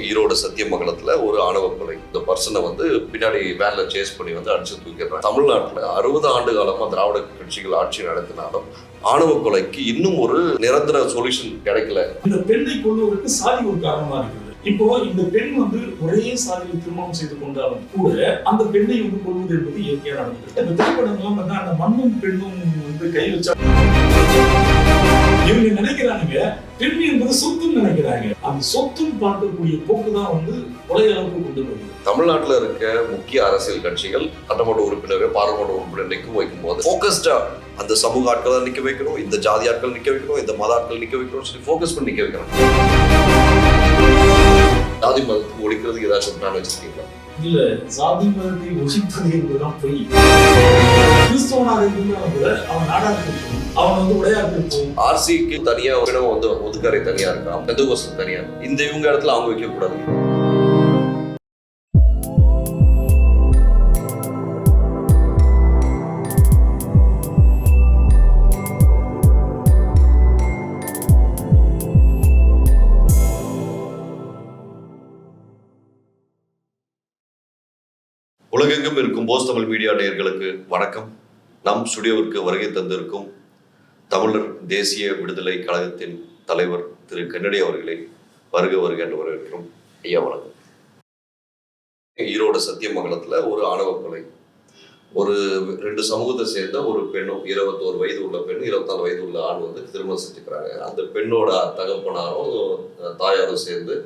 ஈரோடு சத்தியமங்கலத்துல ஒரு ஆணவ கொலை. இந்த பர்சனை வந்து பின்னாடி வேனில் சேஸ் பண்ணி வந்து அடிச்சு தூக்கிடுறாங்க. தமிழ்நாட்டுல அறுபது ஆண்டு காலமாக திராவிட கட்சிகள் ஆட்சி நடத்தினாலும் ஆணவ கொலைக்கு இன்னும் ஒரு நிரந்தர சொல்யூஷன் கிடைக்கல. இந்த பெண்ணை கொள்வதற்கு சாதி ஒரு காரணமா இருக்குது இப்போ இந்த பெண் வந்து ஒரே சாதியில் திருமணம் செய்து கொண்டாலும் கூட அந்த பெண்ணை வந்து கொள்வது என்பது இயற்கையா நடந்தது இந்த திரைப்படங்கள்லாம் பார்த்தா அந்த மண்ணும் பெண்ணும் வந்து கை வச்சா நினைக்கிறானுங்க பெண் என்பது சொத்துன்னு நினைக்கிறாங்க. அந்த சொத்துன்னு பார்க்கக்கூடிய போக்கு தான் வந்து கொலை அளவுக்கு கொண்டு வருது. தமிழ்நாட்டுல இருக்க முக்கிய அரசியல் கட்சிகள் சட்டமன்ற உறுப்பினரை பாராளுமன்ற உறுப்பினர் நிற்க வைக்கும் போது ஃபோக்கஸ்டா அந்த சமூக ஆட்களை நிக்க வைக்கணும் இந்த ஜாதி ஆட்கள் நிக்க வைக்கணும் இந்த மத ஆட்கள் நிக்க வைக்கணும் சொல்லி ஃபோக்கஸ் பண்ணி நிக்க வைக்கணும் ஜாதி மதத்துக்கு ஒழிக்கிறதுக்கு ஏதாச்சும் பிளான் வச்சிருக்கீங்களா? இல்ல சாதி மதத்தை ஒழிப்பது என்பதுதான் பொய். கிறிஸ்தவனாக இருந்தாலும் கூட அவன் நாடாக அவன் வந்து உடையாட்டு ஆர்சிக்கு தனியா இடம் வந்து ஒதுக்கறை தனியா இருக்கான். பெந்தகோஸ்து தனியா இந்த இவங்க இடத்துல அவங்க வைக்க கூடாது. உலகெங்கும் இருக்கும் போஸ் தமிழ் மீடியா நேயர்களுக்கு வணக்கம். நம் ஸ்டுடியோவிற்கு வருகை தந்திருக்கும் தமிழர் தேசிய விடுதலை கழகத்தின் தலைவர் திரு கன்னடி அவர்களை வருக வருக என்று வரவேற்கிறோம். ஐயா வணக்கம். ஈரோடு சத்தியமங்கலத்தில் ஒரு ஆணவ கொலை. ஒரு ரெண்டு சமூகத்தை சேர்ந்த ஒரு பெண்ணும் இருபத்தோரு வயது உள்ள பெண் இருபத்தாலு வயது உள்ள ஆண் வந்து திருமணம் செஞ்சுக்கிறாங்க. அந்த பெண்ணோட தகப்பனாரும் தாயாரும் சேர்ந்து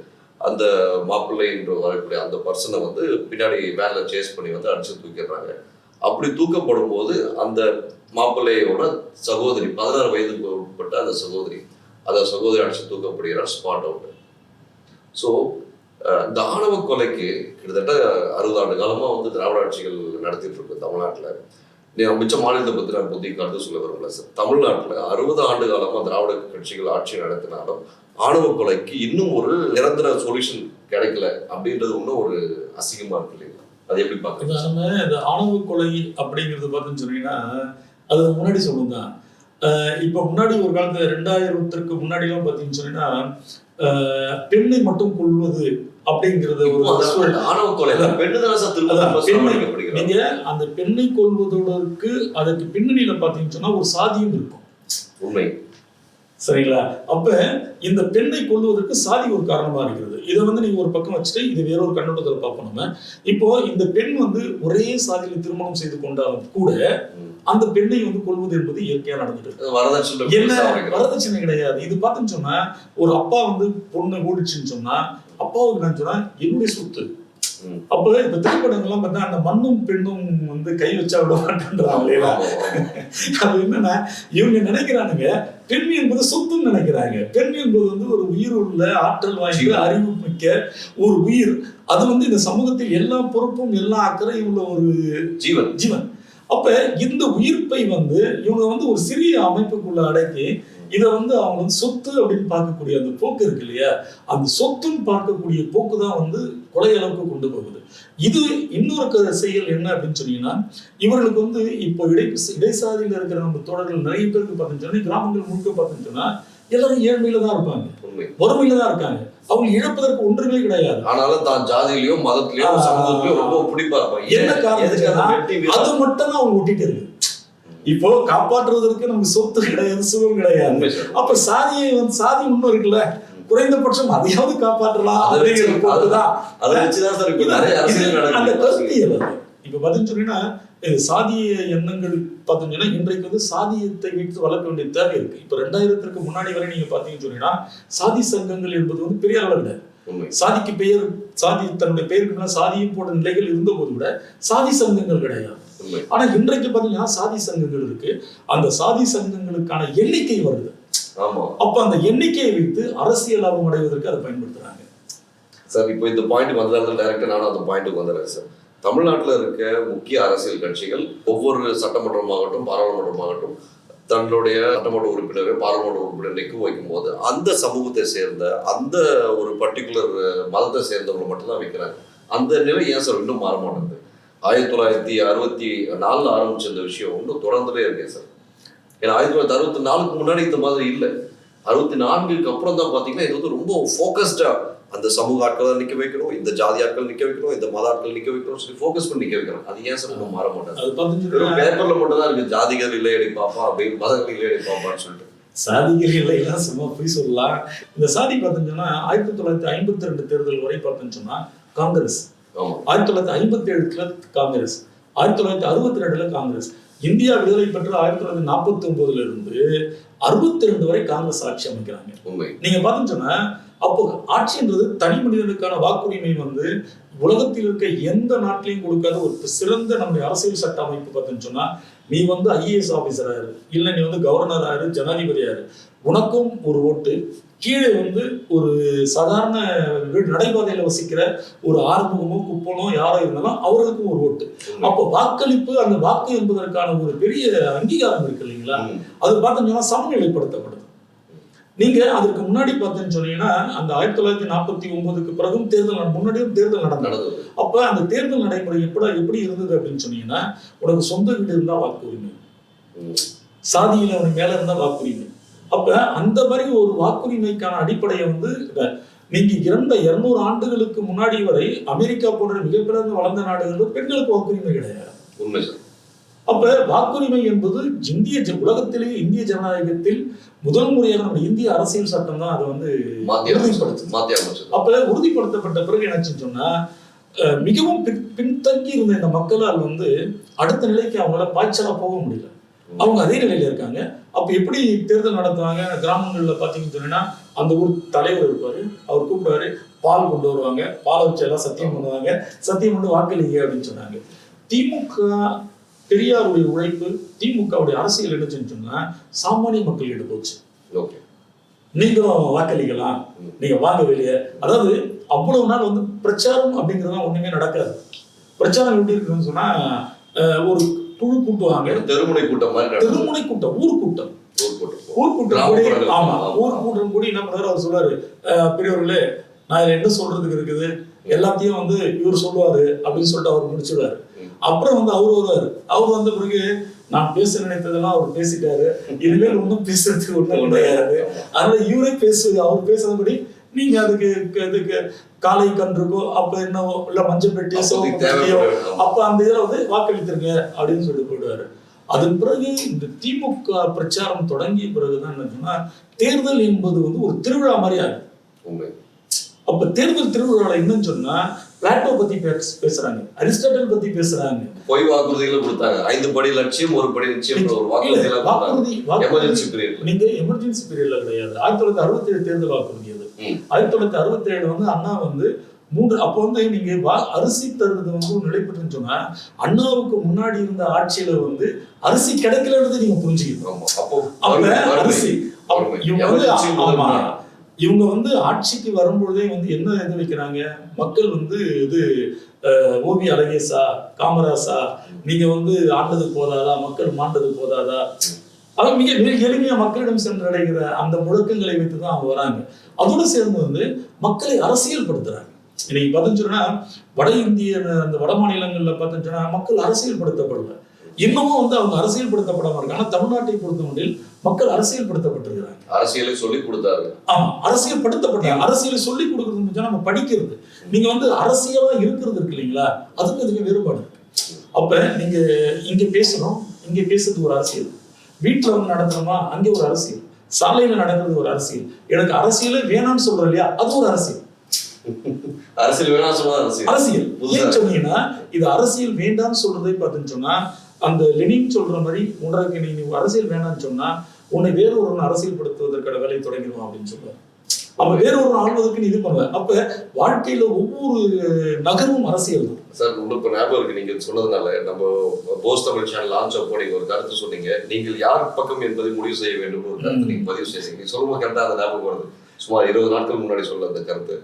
அந்த மாப்பிள்ளை என்று வரக்கூடிய அந்த பர்சனை வந்து பின்னாடி வேன்ல சேஸ் பண்ணி வந்து அடிச்சு தூக்கிடுறாங்க. அப்படி தூக்கப்படும் போது அந்த மாப்பிள்ளையோட சகோதரி பதினாறு வயதுக்கு உட்பட்ட அந்த சகோதரி அந்த சகோதரி அடிச்சு தூக்கப்படுகிறார் ஸ்பாட் அவுட் ஸோ இந்த ஆணவ கொலைக்கு கிட்டத்தட்ட அறுபது ஆண்டு காலமாக வந்து திராவிட ஆட்சிகள் நடத்திட்டு இருக்கு தமிழ்நாட்டில். நீ மிச்ச மாநிலத்தை பற்றி நான் புதிய கருத்து சொல்ல விரும்பல சார். தமிழ்நாட்டில் அறுபது ஆண்டு காலமாக திராவிட கட்சிகள் ஆட்சி நடத்தினாலும் ஆணவ கொலைக்கு இன்னும் ஒரு நிரந்தர சொல்யூஷன் கிடைக்கல அப்படின்றது இன்னும் ஒரு அசிங்கமாக இருக்கு இல்லைங்களா அது எப்படி நம்ம இந்த ஆணவ கொலை அப்படிங்கிறது பார்த்தீங்கன்னு சொன்னீங்கன்னா அது முன்னாடி சொல்லுங்க இப்போ முன்னாடி ஒரு காலத்துல ரெண்டாயிரத்திற்கு முன்னாடிலாம் பார்த்தீங்கன்னு சொன்னீங்கன்னா பெண்ணை மட்டும் கொள்வது அப்படிங்கிறது ஒரு. ஆணவ கொலை தானே நீங்க அந்த பெண்ணை கொள்வதற்கு அதுக்கு பின்னணியில பார்த்தீங்கன்னு சொன்னா ஒரு சாதியும் இருக்கும். உண்மை. சரிங்களா அப்ப இந்த பெண்ணை கொள்வதற்கு சாதி ஒரு காரணமா இருக்கிறது இதை வந்து நீங்க ஒரு பக்கம் வச்சுட்டு இது வேறொரு கண்ணோட்டத்தில் பார்ப்போம் நம்ம இப்போ இந்த பெண் வந்து ஒரே சாதியில் திருமணம் செய்து கொண்டாலும் கூட. அந்த பெண்ணை வந்து கொள்வது என்பது இயற்கையா நடந்துட்டு. வரதட்சணை என்ன. வரதட்சணை கிடையாது இது பார்த்துன்னு சொன்னா ஒரு அப்பா வந்து பொண்ணை ஓடிச்சுன்னு சொன்னா அப்பாவுக்கு நான் சொன்னா என்னுடைய சொத்து. அப்ப இப்ப திரைப்படங்கள்லாம் பார்த்தா அந்த மண்ணும் பெண்ணும் வந்து கை வச்சா விட மாட்டேன்றாங்களே ஆமா, ஆமா. அது என்னன்னா இவங்க நினைக்கிறானுங்க பெண் என்பது சொத்துன்னு நினைக்கிறாங்க. பெண் என்பது வந்து ஒரு உயிர் உள்ள ஆற்றல் வாய்ந்த. அறிவு மிக்க ஒரு உயிர். அது வந்து இந்த சமூகத்தில் எல்லா பொறுப்பும் எல்லா அக்கறையும் உள்ள ஒரு ஜீவன். ஜீவன். அப்ப இந்த உயிர்ப்பை வந்து இவங்க வந்து ஒரு சிறிய அமைப்புக்குள்ள அடக்கி இதை வந்து அவங்க வந்து சொத்து அப்படின்னு பார்க்கக்கூடிய அந்த போக்கு இருக்கு இல்லையா? அந்த சொத்துன்னு பார்க்கக்கூடிய போக்கு தான் வந்து கொலை அளவுக்கு கொண்டு போகுது. இது இன்னொரு செயல் என்ன அப்படின்னு சொன்னீங்கன்னா இவர்களுக்கு வந்து இப்போ இடை இடைசாதியில் இருக்கிற நம்ம தோழர்கள் நிறைய பேருக்கு பார்த்தீங்கன்னு கிராமங்கள் முழுக்க பார்த்தீங்கன்னு எல்லாரும் ஏழ்மையில தான் இருப்பாங்க. வறுமையில தான் இருக்காங்க. அவங்க இழப்பதற்கு ஒன்றுமே கிடையாது. ஆனாலும் தான் ஜாதியிலயோ மதத்திலயோ. சமூகத்திலயோ ரொம்ப பிடிப்பா இருப்பான் என்ன காரணம்? அது மட்டும் தான் அவங்க ஒட்டிட்டு இருக்கு. இப்போ காப்பாற்றுவதற்கு நமக்கு சொத்து கிடையாது சுகம் கிடையாது. அப்ப சாதியை வந்து சாதி ஒண்ணும் இருக்குல்ல? குறைந்தபட்சம் அதையாவது காப்பாற்றலாம். அப்படிங்கிற போக்குதான் அதை வச்சுதான் சார் அந்த கருத்தியல் அது இப்ப பாத்தீங்கன்னு சொன்னீங்கன்னா சாதிய எண்ணங்கள் பாத்தீங்கன்னா இன்றைக்கு வந்து சாதியத்தை வைத்து வளர்க்க வேண்டிய தேவை இருக்கு. இப்ப ரெண்டாயிரத்திற்கு முன்னாடி வரை நீங்க பாத்தீங்கன்னு சொன்னீங்கன்னா சாதி சங்கங்கள் என்பது வந்து பெரிய அளவில் சாதிக்கு பெயர் சாதி தன்னுடைய பெயருக்கு மேல சாதியும் போட நிலைகள் இருந்த போது கூட சாதி சங்கங்கள் கிடையாது. ஆனா இன்றைக்கு பாத்தீங்கன்னா சாதி சங்கங்கள் இருக்கு. அந்த சாதி சங்கங்களுக்கான எண்ணிக்கை வருது. ஆமா. அப்ப அந்த எண்ணிக்கையை வைத்து அரசியல் லாபம் அடைவதற்கு அதை பயன்படுத்துறாங்க. சார் இப்போ இந்த பாயிண்ட் வந்ததால டைரக்டா நானும் அந்த பாயிண்ட்டுக்கு வந்துடுறேன் சார். தமிழ்நாட்டில் இருக்க முக்கிய அரசியல் கட்சிகள் ஒவ்வொரு சட்டமன்றமாகட்டும் பாராளுமன்றமாகட்டும் தன்னுடைய சட்டமன்ற உறுப்பினரை பாராளுமன்ற உறுப்பினர் நிற்க வைக்கும் போது அந்த சமூகத்தை சேர்ந்த அந்த ஒரு பர்டிகுலர் மதத்தை சேர்ந்தவங்களை மட்டும்தான் வைக்கிறாங்க. அந்த நிலை ஏன் சார் இன்னும் மாற மாட்டேங்குது? ஆயிரத்தி தொள்ளாயிரத்தி அறுபத்தி நாலில் ஆரம்பிச்ச இந்த விஷயம் இன்னும் தொடர்ந்துட்டே இருக்கேன் சார். ஏன்னா ஆயிரத்தி தொள்ளாயிரத்தி அறுபத்தி நாலுக்கு முன்னாடி இந்த மாதிரி இல்லை. அறுபத்தி நான்குக்கு அப்புறம் தான் பார்த்தீங்கன்னா இது வந்து ரொம்ப ஃபோக்கஸ்டா அந்த சமூக ஆட்களை நிக்க வைக்கணும் இந்த ஜாதி ஆட்கள் நிக்க வைக்கணும் இந்த மத ஆட்கள் நிக்க வைக்கணும் சொல்லி ஃபோக்கஸ் பண்ணி நிக்க வைக்கணும். அது ஏன் சார் இன்னும் மாற மாட்டாங்க வெறும் பேப்பர்ல மட்டும் தான் இருக்கு. ஜாதிகள் இல்லை அடி பாப்பா அப்படின்னு மதங்கள் இல்லை அடி பாப்பான்னு சொல்லிட்டு. சாதிகள் எல்லாம் சும்மா போய் சொல்லலாம். இந்த சாதி பார்த்தீங்கன்னா ஆயிரத்தி தொள்ளாயிரத்தி ஐம்பத்தி ரெண்டு தேர்தல் வரை பார்த்தீங்கன்னு சொன்னா காங்கிரஸ். ஆயிரத்தி தொள்ளாயிரத்தி ஐம்பத்தி ஏழுல காங்கிரஸ் ஆயிரத்தி தொள்ளாயிரத்தி அறுபத்தி ரெண்டுல காங்கிரஸ். இந்தியா விடுதலை பெற்று ஆயிரத்தி தொள்ளாயிரத்தி நாற்பத்தி ஒன்பதுல இருந்து அறுபத்தி ரெண்டு வரை காங்கிரஸ் ஆட்சி அமைக்கிறாங்க. நீங்க பார்த்தீங்கன்னு சொன்னா அப்போ ஆட்சின்றது தனி மனிதனுக்கான வாக்குரிமை வந்து உலகத்தில் இருக்க எந்த நாட்டிலையும் கொடுக்காத ஒரு சிறந்த நம்முடைய அரசியல் சட்ட அமைப்பு பார்த்தீங்கன்னு சொன்னா நீ வந்து ஐஏஎஸ் ஆபீசரா இரு இல்ல நீ வந்து கவர்னரா இரு ஜனாதிபதியா இரு உனக்கும் ஒரு ஓட்டு கீழே வந்து ஒரு சாதாரண வீடு நடைபாதையில வசிக்கிற ஒரு ஆறுமுகமோ குப்பனோ யாரோ இருந்தாலும் அவர்களுக்கும் ஒரு ஓட்டு. அப்போ வாக்களிப்பு அந்த வாக்கு என்பதற்கான ஒரு பெரிய அங்கீகாரம் இருக்கு இல்லைங்களா. அது பார்த்தீங்கன்னா சமநிலைப்படுத்தப்படுது நீங்க அதற்கு முன்னாடி பார்த்தேன்னு சொன்னீங்கன்னா அந்த ஆயிரத்தி தொள்ளாயிரத்தி நாற்பத்தி ஒன்பதுக்கு பிறகும் தேர்தல் முன்னாடியும் தேர்தல் நடந்தது. அப்ப அந்த தேர்தல் நடைமுறை எப்படி எப்படி இருந்தது அப்படின்னு சொன்னீங்கன்னா உனக்கு சொந்த வீடு இருந்தா வாக்குரிமை. சாதியில உனக்கு மேல இருந்தா வாக்குரிமை அப்ப அந்த மாதிரி ஒரு வாக்குரிமைக்கான அடிப்படையை வந்து நீங்க இறந்த இருநூறு ஆண்டுகளுக்கு முன்னாடி வரை அமெரிக்கா போன்ற மிகப்பெரிய வளர்ந்த நாடுகளில் பெண்களுக்கு வாக்குரிமை கிடையாது. உண்மை சார் அப்ப வாக்குரிமை என்பது இந்திய உலகத்திலேயே இந்திய ஜனநாயகத்தில் முதல் முறையாக நம்ம இந்திய அரசியல் சட்டம் தான் அதை வந்து அப்ப உறுதிப்படுத்தப்பட்ட பிறகு என்னாச்சுன்னு சொன்னா மிகவும் பின் பின்தங்கி இருந்த இந்த மக்களால் வந்து அடுத்த நிலைக்கு அவங்களால பாய்ச்சலா போக முடியல. அவங்க அதே நிலையில இருக்காங்க. அப்ப எப்படி தேர்தல் நடத்துவாங்க? கிராமங்கள்ல பாத்தீங்கன்னு சொன்னா அந்த ஊர் தலைவர் இருப்பாரு. அவர் கூப்பிடுவாரு பால் கொண்டு வருவாங்க. பாலை வச்சு எல்லாம் சத்தியம் பண்ணுவாங்க. சத்தியம் பண்ணி வாக்களிங்க அப்படின்னு சொன்னாங்க. திமுக பெரியாருடைய உழைப்பு திமுகவுடைய அரசியல் என்னச்சுன்னு சொன்னா சாமானிய மக்கள்கிட்ட போச்சு ஓகே. நீங்களும் வாக்களிக்கலாம். நீங்க வாங்க வெளியே அதாவது அவ்வளவு நாள் வந்து பிரச்சாரம் அப்படிங்கிறதுலாம் ஒண்ணுமே நடக்காது. பிரச்சாரம் எப்படி இருக்குன்னு சொன்னா ஒரு குழு கூட்டுவாங்க. தெருமுனை கூட்டம் திருமுனை கூட்டம் ஊர் கூட்டம். ஊர் கூட்டம். ஊர் கூட்டம் கூடி. ஆமா. ஊர் கூட்டம் கூடி என்ன பண்ணுவாரு அவர் சொல்றாரு "அஹ், பெரியவர்களே நான் என்ன சொல்றதுக்கு இருக்குது? எல்லாத்தையும் வந்து இவர் சொல்லுவாரு அப்படின்னு சொல்லிட்டு அவர் முடிச்சிடுவாரு. அப்புறம் வந்து அவர் வருவாரு. அவர் வந்த பிறகு நான் பேச நினைத்ததெல்லாம் அவர் பேசிட்டாரு. இனிமேல் ஒன்றும் பேசுறதுக்கு ஒண்ணும் கிடையாது. அதனால இவரே பேசு அவர் பேசுறபடி நீங்க அதுக்கு இதுக்கு காலை கன்றுக்கோ அப்ப என்னவோ இல்ல மஞ்சள் பெட்டியோ அப்ப அந்த இதுல வந்து வாக்களித்திருங்க அப்படின்னு சொல்லி போயிடுவாரு அதன் பிறகு இந்த திமுக பிரச்சாரம் தொடங்கிய பிறகுதான் என்ன சொன்னா தேர்தல் என்பது வந்து ஒரு திருவிழா மாதிரி ஆகுது. உண்மை. அப்ப தேர்தல் திருவிழாவில் என்னன்னு சொன்னா பிளாட்டோ பத்தி பேச- பேசுறாங்க அரிஸ்டாட்டில் பத்தி பேசுறாங்க பொய் வாக்குறுதிகளை கொடுத்தாங்க ஐந்து படி லட்சியம் ஒரு படி நிச்சயம் ஒரு வாக்குறுதி எமர்ஜென்சி பீரியட் நீங்க எமர்ஜென்சி பீரியட்ல கிடையாது ஆயிரத்தி தொள்ளாயிரத்தி அறுபத்தி ஏழு தேர்தல் வாக்குறுதி அது. ஆயிரத்தி தொள்ளாயிரத்தி அறுபத்தி ஏழு வந்து அண்ணா வந்து மூன்று அப்போ வந்து நீங்க அரிசி தருவது வந்து நிலைப்பட்டுன்னு சொன்னா அண்ணாவுக்கு முன்னாடி இருந்த ஆட்சியில வந்து அரிசி கிடைக்கலன்றது நீங்க புரிஞ்சுக்கணும் ஆமா அப்போ. அரிசி. இவங்க வந்து ஆமா. இவங்க வந்து ஆட்சிக்கு வரும்பொழுதே வந்து என்ன இது வைக்கிறாங்க? மக்கள் வந்து இது ஓவி அழகேசா காமராசா நீங்க வந்து ஆண்டது போதாதா? மக்கள் மாண்டது போதாதா? அவன் மிக மிக எளிமையா மக்களிடம் சென்றடைகிற அந்த முழக்கங்களை வைத்து தான் அவங்க வராங்க. அதோடு சேர்ந்து வந்து மக்களை அரசியல்படுத்துறாங்க. இன்னைக்கு பார்த்தீங்கன்னா வட இந்திய அந்த வட மாநிலங்கள்ல பார்த்தீங்கன்னா மக்கள் அரசியல்படுத்தப்படல. இன்னமும் வந்து அவங்க அரசியல்படுத்தப்படாம இருக்காங்க. ஆனா தமிழ்நாட்டை பொறுத்தவரையில் மக்கள் அரசியல்படுத்தப்பட்டிருக்கிறாங்க. அரசியலை சொல்லி கொடுத்தாரு. ஆமா அரசியல் படுத்தப்பட்டாங்க அரசியலை சொல்லி கொடுக்கறது பட்சம் நம்ம படிக்கிறது. நீங்க வந்து அரசியலா இருக்கிறது இருக்கு இல்லைங்களா? அதுக்கு இதுக்கு வேறுபாடு அப்ப நீங்க இங்க பேசணும் இங்க பேசுறது ஒரு அரசியல். வீட்டுல வந்து நடத்துறோமா? அங்கே ஒரு அரசியல். சாலையில நடக்கிறது ஒரு அரசியல். எனக்கு அரசியலே வேணாம்னு சொல்றோம் இல்லையா? அது ஒரு அரசியல். அரசியல் வேணா சொன்னா அரசியல். அரசியல். ஏன் சொன்னீங்கன்னா இது அரசியல் வேண்டாம்னு சொல்றதே பார்த்துன்னு சொன்னா அந்த லெனின் சொல்ற மாதிரி உனக்கு நீ அரசியல் வேணாம்னு சொன்னா உன்னை வேற ஒரு அரசியல்படுத்துவதற்கான வேலையை தொடங்கிடுவான் அப்படின்னு சொல்லுவார் அப்ப வேற ஒரு ஆள்வதற்கு நீ இது பண்ணுவ. அப்ப வாழ்க்கையில ஒவ்வொரு நகர்வும் அரசியல் தான். சார் உங்களுக்கு இப்ப ஞாபகம் இருக்கு நீங்க சொன்னதுனால நம்ம போஸ் தமிழ் சேனல் லான்ச் அப்போ நீங்க ஒரு கருத்து சொன்னீங்க. நீங்கள் யார் பக்கம் என்பதை முடிவு செய்ய வேண்டும் ஒரு கருத்து. நீங்க பதிவு செய்தீங்க நீங்க சொல்லும்போது கரெக்டா அந்த ஞாபகம் வருது. சுமார் இருபது நாட்கள் முன்னாடி சொல்ல அந்த கருத்து.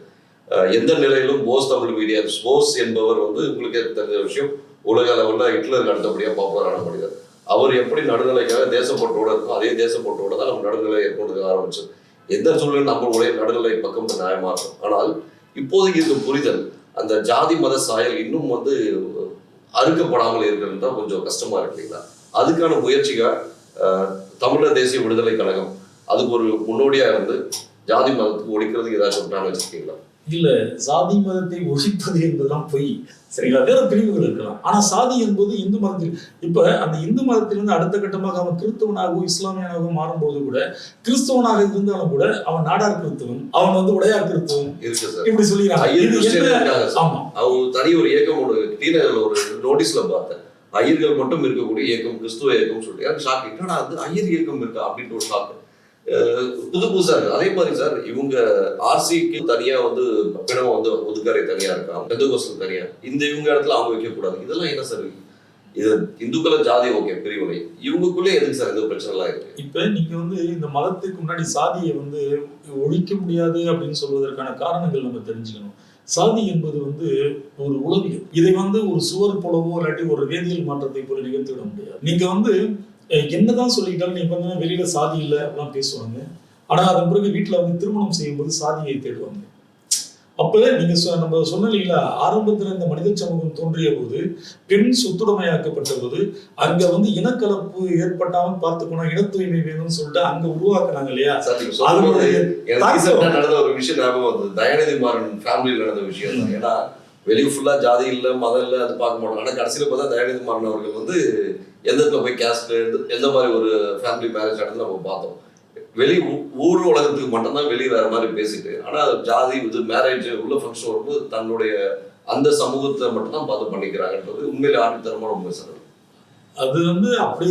எந்த நிலையிலும் போஸ் தமிழ் மீடியா போஸ் என்பவர் வந்து உங்களுக்கு தெரிஞ்ச விஷயம் உலக அளவுல ஹிட்லருக்கு அடுத்தபடியா பாப்புலரான மனிதர். அவர் எப்படி நடுநிலைக்காக தேசப்பட்டோட இருக்கும் அதே தேசப்பட்டோட தான் நம்ம நடுநிலை ஏற்படுத்த ஆரம்பிச்சது. எந்த சூழ்நிலை நம்மளுடைய நடுநிலை பக்கம் நியாயமா இருக்கும். ஆனால் இப்போதைக்கு இந்த புரிதல் அந்த ஜாதி மத சாயல் இன்னும் வந்து அறுக்கப்படாமல் இருக்கிறது தான் கொஞ்சம் கஷ்டமா இருக்கு இல்லைங்களா? அதுக்கான முயற்சிகள் தமிழர் தேசிய விடுதலை கழகம் அதுக்கு ஒரு முன்னோடியா இருந்து ஜாதி மதத்துக்கு ஒழிக்கிறதுக்கு ஏதாச்சும் பிளான் வச்சிருக்கீங்களா இல்ல சாதி மதத்தை ஒழிப்பது என்பதெல்லாம் பொய். சரிங்களா? வேற பிரிவுகள் இருக்கலாம். ஆனா சாதி என்பது இந்து மதத்தில் இப்ப அந்த இந்து மதத்திலிருந்து அடுத்த கட்டமாக அவன் கிறிஸ்தவனாகவும் இஸ்லாமியனாகவும் மாறும்போது கூட கிறிஸ்தவனாக இருந்தாலும் கூட அவன் நாடார் கிறிஸ்தவன் அவன் வந்து உடையார் கிறிஸ்தவன். இருக்கு சார். இப்படி சொல்லிடுறாங்க. ஆமா. அவங்க தனி ஒரு இயக்கம் ஒரு ஒரு நோட்டீஸ்ல பார்த்தேன். ஐயர்கள் மட்டும் இருக்கக்கூடிய இயக்கம் கிறிஸ்துவ இயக்கம் சொல்லிட்டு ஷாக் என்னடா அது ஐயர் இயக்கம் இருக்கா? அப்படின்ற ஒரு ஷாக் புது புதுசா இருக்கு அதே மாதிரி சார் இவங்க ஆர்சிக்கு தனியா வந்து பிணம் வந்து ஒதுக்காரை தனியா இருக்கான் பெந்தகோஸ்தல் தனியா. இந்த இவங்க இடத்துல அவங்க வைக்க கூடாது இதெல்லாம் என்ன சார்? இது இந்துக்கள ஜாதி ஓகே பிரிவினை. இவங்களுக்குள்ளே எதுக்கு சார் இந்த பிரச்சனை எல்லாம் இருக்கு? இப்ப நீங்க வந்து இந்த மதத்துக்கு முன்னாடி சாதியை வந்து ஒழிக்க முடியாது அப்படின்னு சொல்வதற்கான காரணங்கள் நம்ம தெரிஞ்சுக்கணும். சாதி என்பது வந்து ஒரு உளவியல். இதை வந்து ஒரு சுவர் போலவோ இல்லாட்டி ஒரு வேதியியல் மாற்றத்தை போல நிகழ்த்திவிட முடியாது. நீங்க வந்து என்னதான் சொல்லிக்கிட்டாலும் நீங்க வந்து வெளியில சாதி இல்லை அப்படிலாம் பேசுவாங்க. ஆனா அதன் பிறகு வீட்டுல வந்து திருமணம் செய்யும்போது சாதியை தேடுவாங்க. அப்ப நீங்க நம்ம சொன்னீங்களா ஆரம்பத்துல இந்த மனித சமூகம் தோன்றிய போது பெண் சொத்துடைமையாக்கப்பட்ட போது அங்க வந்து இனக்கலப்பு ஏற்பட்டாம பார்த்துக்கணும் இன தூய்மை வேணும்னு சொல்லிட்டு அங்க உருவாக்குனாங்க இல்லையா? நடந்த ஒரு விஷயம் ஞாபகம் வந்தது தயாநிதி மாறன் ஃபேமிலியில் நடந்த விஷயம் ஏன்னா வெளியே ஃபுல்லா ஜாதி இல்ல மதம் இல்ல அது பார்க்க மாட்டோம். ஆனா கடைசியில பார்த்தா தயாநிதி மாறன் அவர்கள் வந்து எந்த இடத்துல போய் கேஸ்ட் எந்த மாதிரி ஒரு ஃபேமிலி மேரேஜ் நடந்து நம்ம பார்த்தோம். வெளி ஊர் உலகத்துக்கு மட்டும்தான் வெளியே வேற மாதிரி பேசிட்டு ஆனா ஜாதி இது மேரேஜ் உள்ள ஃபங்க்ஷன் வரும்போது தன்னுடைய அந்த சமூகத்தை மட்டும் தான் பார்த்து பண்ணிக்கிறாங்கன்றது உண்மையிலே ஆணித்தரமான உண்மை சார் அது. வந்து அப்படி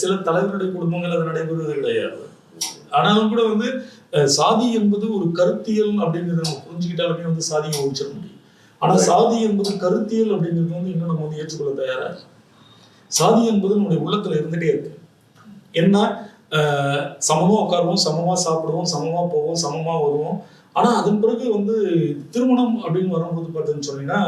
சில தலைவருடைய குடும்பங்கள் அது நடைபெறுவது கிடையாது. ஆனாலும் கூட வந்து சாதி என்பது ஒரு கருத்தியல் அப்படிங்கிறத நம்ம புரிஞ்சுக்கிட்டாலுமே வந்து சாதியை ஒழிச்சிட முடியும். ஆனா சாதி என்பது கருத்தியல் அப்படிங்கிறது வந்து இன்னும் நம்ம வந்து ஏற்றுக்கொள்ள தயாரா இல்லை. சாதி என்பது நம்முடைய உள்ளத்துல இருந்துட்டே இருக்கு. என்ன? சமமா உட்காருவோம் சமமா சாப்பிடுவோம் சமமா போவோம் சமமா வருவோம். ஆனா அதன் பிறகு வந்து திருமணம் அப்படின்னு வரும்போது பார்த்தீங்கன்னு சொன்னீங்கன்னா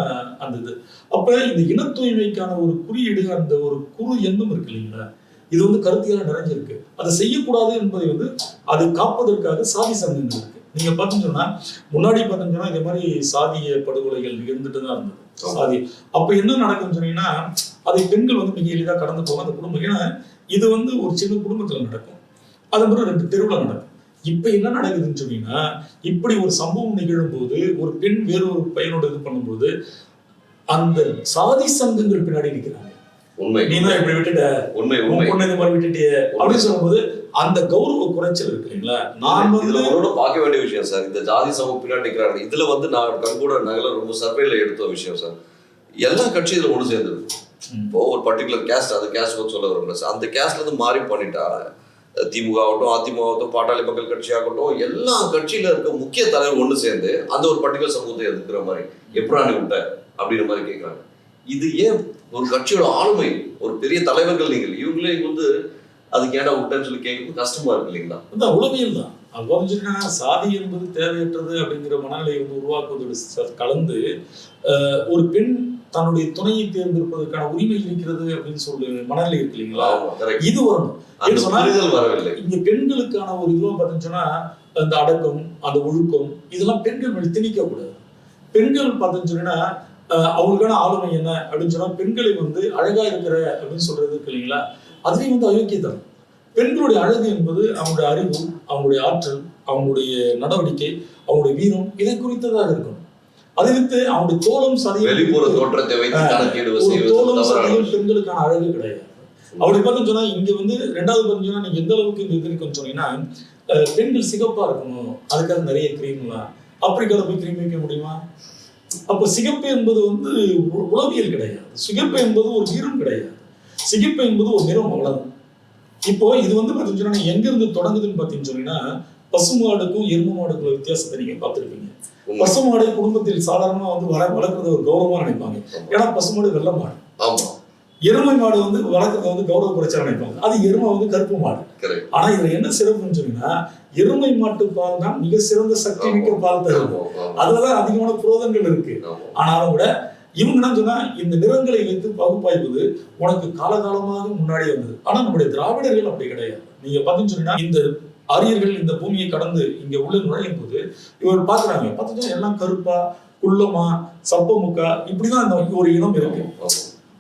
அந்த இது. அப்ப இந்த இன தூய்மைக்கான ஒரு குறியீடு அந்த ஒரு குறு எண்ணம் இருக்கு இல்லைங்களா? இது வந்து கருத்தியெல்லாம் நிறைஞ்சிருக்கு. அதை செய்யக்கூடாது என்பதை வந்து அதை காப்பதற்காக சாதி சங்கங்கள் இருக்கு. நீங்க பார்த்தீங்கன்னா முன்னாடி பார்த்தீங்கன்னா இதே மாதிரி சாதிய படுகொலைகள் இருந்துட்டு தான் இருந்தது சாதி. அப்ப என்ன நடக்கும்னு சொன்னீங்கன்னா அதை பெண்கள் வந்து மிக எளிதாக கடந்து போகும் அந்த குடும்பம். ஏன்னா இது வந்து ஒரு சின்ன குடும்பத்துல நடக்கும். அது பிறகு ரெண்டு தெருவில் நடக்கும். இப்ப என்ன நடக்குதுன்னு சொன்னீங்கன்னா இப்படி ஒரு சம்பவம் நிகழும் போது ஒரு பெண் வேற ஒரு பையனோட இது பண்ணும்போது அந்த சாதி சங்கங்கள் பின்னாடி நிக்கிறாங்க. உண்மை. நீ தான் இப்படி விட்டுட்ட. உண்மை உண்மை. பொண்ணு இந்த மாதிரி விட்டுட்டியே. அப்படின்னு சொல்லும்போது அந்த கௌரவ குறைச்சல் இருக்கு இல்லைங்களா? நான் இதுல வந்து ஒன்னோட பார்க்க வேண்டிய விஷயம் சார். இந்த ஜாதி சமூகம் பின்னாடி நிக்கிறாங்க. இதுல வந்து நான் கண்கூட நகல ரொம்ப சர்வேல எடுத்த விஷயம் சார். எல்லா கட்சியும் இதுல ஒண்ணு சேர்ந்தது. இப்போ ஒரு பர்டிகுலர் கேஸ்ட் அந்த கேஸ்ட் பற்றி சொல்ல வரல சார் அந்த கேஸ்ட்லேருந்து மாறி பண்ணிட்டா திமுக ஆகட்டும் அதிமுக ஆகட்டும் பாட்டாளி மக்கள் கட்சி ஆகட்டும் எல்லா கட்சியில இருக்க முக்கிய தலைவர் ஒன்று சேர்ந்து அந்த ஒரு பர்டிகுலர் சமூகத்தை எதிர்க்கிற மாதிரி எப்படி விட்ட? அப்படின்ற மாதிரி கேட்குறாங்க இது ஏன் ஒரு கட்சியோட ஆளுமை ஒரு பெரிய தலைவர்கள் நீங்கள் இவங்களே வந்து அதுக்கு ஏன்டா விட்டேன்னு சொல்லி கேட்கும்போது கஷ்டமா இருக்கு இல்லைங்களா? அதான் உளவியல் தான். அது சாதி என்பது தேவையற்றது அப்படிங்கிற மனநிலையை வந்து உருவாக்குவதோடு கலந்து ஒரு பெண் தன்னுடைய துணையை தேர்ந்தெடுப்பதற்கான உரிமை இருக்கிறது அப்படின்னு சொல்லி மனநிலை இருக்கு இல்லைங்களா? இது வரணும் அந்த ஏன்னு சொன்னா- புரிதல் வரவில்லை. இங்க பெண்களுக்கான ஒரு இதுவா பார்த்தீங்கன்னா அந்த அடக்கம் அந்த ஒழுக்கம் இதெல்லாம் பெண்கள் மேல் திணிக்க கூடாது பெண்கள் பார்த்தீங்கன்னா அவங்களுக்கான ஆளுமை என்ன அப்படின்னு சொன்னா பெண்களை வந்து அழகா இருக்கிற அப்படின்னு சொல்றது இருக்கு இல்லைங்களா? அதுலயும் வந்து அயோக்கியத்தனம் பெண்களுடைய அழகு என்பது அவங்களுடைய அறிவு அவங்களுடைய ஆற்றல் அவங்களுடைய நடவடிக்கை அவங்களுடைய வீரம் இதை குறித்ததாக இருக்கணும். அதை விட்டு அவங்களுடைய தோளும் சதையும் வெளிப்புற தோற்றத்தை வைத்து கணக்கீடு செய்வது தோளும் தவறான சதையும். பெண்களுக்கான அழகு கிடையாது. அப்படி பார்த்தோம்னு சொன்னா இங்க வந்து ரெண்டாவது பார்த்தீங்கன்னா நீங்க எந்த அளவுக்கு இந்த இருக்குன்னு சொன்னீங்கன்னா பெண்கள் சிகப்பா இருக்கணும். அதுக்காக நிறைய கிரீம்லாம் ஆப்பிரிக்கால போய் கிரீம் வைக்க முடியுமா? அப்போ சிகப்பு என்பது வந்து உளவியல் கிடையாது. சிகப்பு என்பது ஒரு வீரம் கிடையாது. சிகப்பு என்பது ஒரு நிறம் அவ்வளவுதான். இப்போ இது வந்து பார்த்தீங்கன்னா எங்க இருந்து தொடங்குதுன்னு பார்த்தீங்கன்னு சொன்னீங்கன்னா பசுமாடுக்கும் எருமை மாடுக்குள்ள வித்தியாசத்தை நீங்க பார்த்திருப்பீங்க. பசுமாடு குடும்பத்தில் சாதாரணமா வந்து வள வளர்க்கறத ஒரு கௌரவமா நினைப்பாங்க. ஏன்னா பசுமாடு வெள்ளை மாடு எருமை மாடு வந்து வளர்க்கறத வந்து கௌரவ குறைச்சா நினைப்பாங்க. அது எருமை வந்து கருப்பு மாடு. ஆனா இதுல என்ன சிறப்புன்னு சொன்னீங்கன்னா எருமை மாட்டு பால் தான் மிக சிறந்த சக்தி மிக்க பால் தரும். அதுலதான் அதிகமான புரோதங்கள் இருக்கு. ஆனாலும் கூட இவங்க என்ன சொன்னா இந்த நிறங்களை வைத்து பகுப்பாய்வது உனக்கு காலகாலமாக முன்னாடி வந்தது. ஆனா நம்முடைய திராவிடர்கள் அப்படி கிடையாது. நீங்க பாத்தீங்கன்னு சொன்னீங்கன்னா இந்த ஆரியர்கள் இந்த பூமியை கடந்து இங்க உள்ள நுழையும் போது இவர் பாக்குறாங்க பாத்தீங்கன்னா எல்லாம் கருப்பா குள்ளமா சப்பமுக்கா இப்படிதான் இந்த ஒரு இனம் இருக்கு.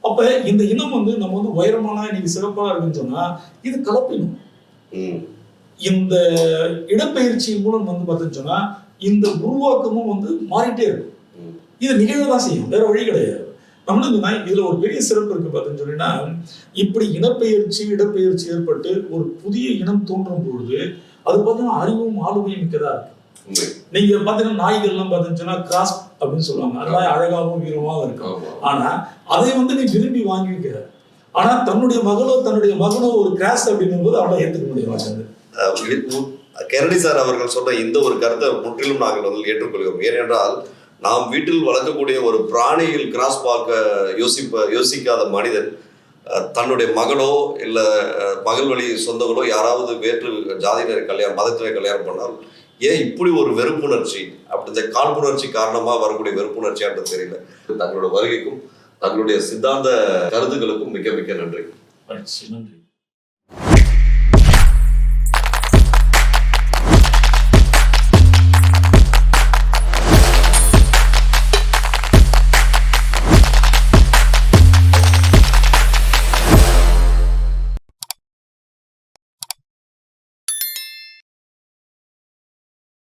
அப்ப இந்த இனம் வந்து நம்ம வந்து உயரமான இன்னைக்கு சிறப்பா இருக்குன்னு சொன்னா இது கலப்பினம். இந்த இடப்பெயர்ச்சியின் மூலம் வந்து பார்த்தீங்கன்னு சொன்னா இந்த உருவாக்கமும் வந்து மாறிட்டே இருக்கும். இது நிகழ தான் செய்யும் வேற வழி கிடையாது. நம்மளுக்கு நான் இதுல ஒரு பெரிய சிறப்பு இருக்கு பார்த்தீங்கன்னு சொன்னீங்கன்னா இப்படி இனப்பெயர்ச்சி இடப்பெயர்ச்சி ஏற்பட்டு ஒரு புதிய இனம் தோன்றும் பொழுது அது பார்த்தீங்கன்னா அறிவும் ஆளுமையும் மிக்கதா இருக்கு. நீங்க பாத்தீங்கன்னா நாய்கள்லாம் பார்த்தீங்கன்னா கிராஸ் அப்படின்னு சொல்லுவாங்க. அது நாய் அழகாகவும் வீரமாகவும் இருக்கும். ஆனா அதை வந்து நீ விரும்பி வாங்கி வைக்கிற ஆனா தன்னுடைய மகளோ தன்னுடைய மகனோ ஒரு கிராஸ் அப்படின்னும் போது அவளை ஏத்துக்க முடிய மாட்டேங்குது அஹ் உ- உ- கென்னடி சார் அவர்கள் சொன்ன இந்த ஒரு கருத்தை முற்றிலும் நாங்கள் வந்து ஏற்றுக்கொள்கிறோம். ஏனென்றால் நாம் வீட்டில் வளர்க்கக்கூடிய ஒரு பிராணியில் கிராஸ் பார்க்க யோசிப்ப யோசிக்காத மனிதன் தன்னுடைய மகளோ இல்லை மகள் வழி சொந்தங்களோ யாராவது வேற்று ஜாதியினரை கல்யாணம் மதத்தினரை கல்யாணம் பண்ணால் ஏன் இப்படி ஒரு வெறுப்புணர்ச்சி? அப்படி இந்த காழ்ப்புணர்ச்சி காரணமாக வரக்கூடிய வெறுப்புணர்ச்சியான்றது தெரியல. தங்களோட வருகைக்கும் தங்களுடைய சித்தாந்த கருத்துக்களுக்கும் மிக்க மிக்க நன்றி. நன்றி.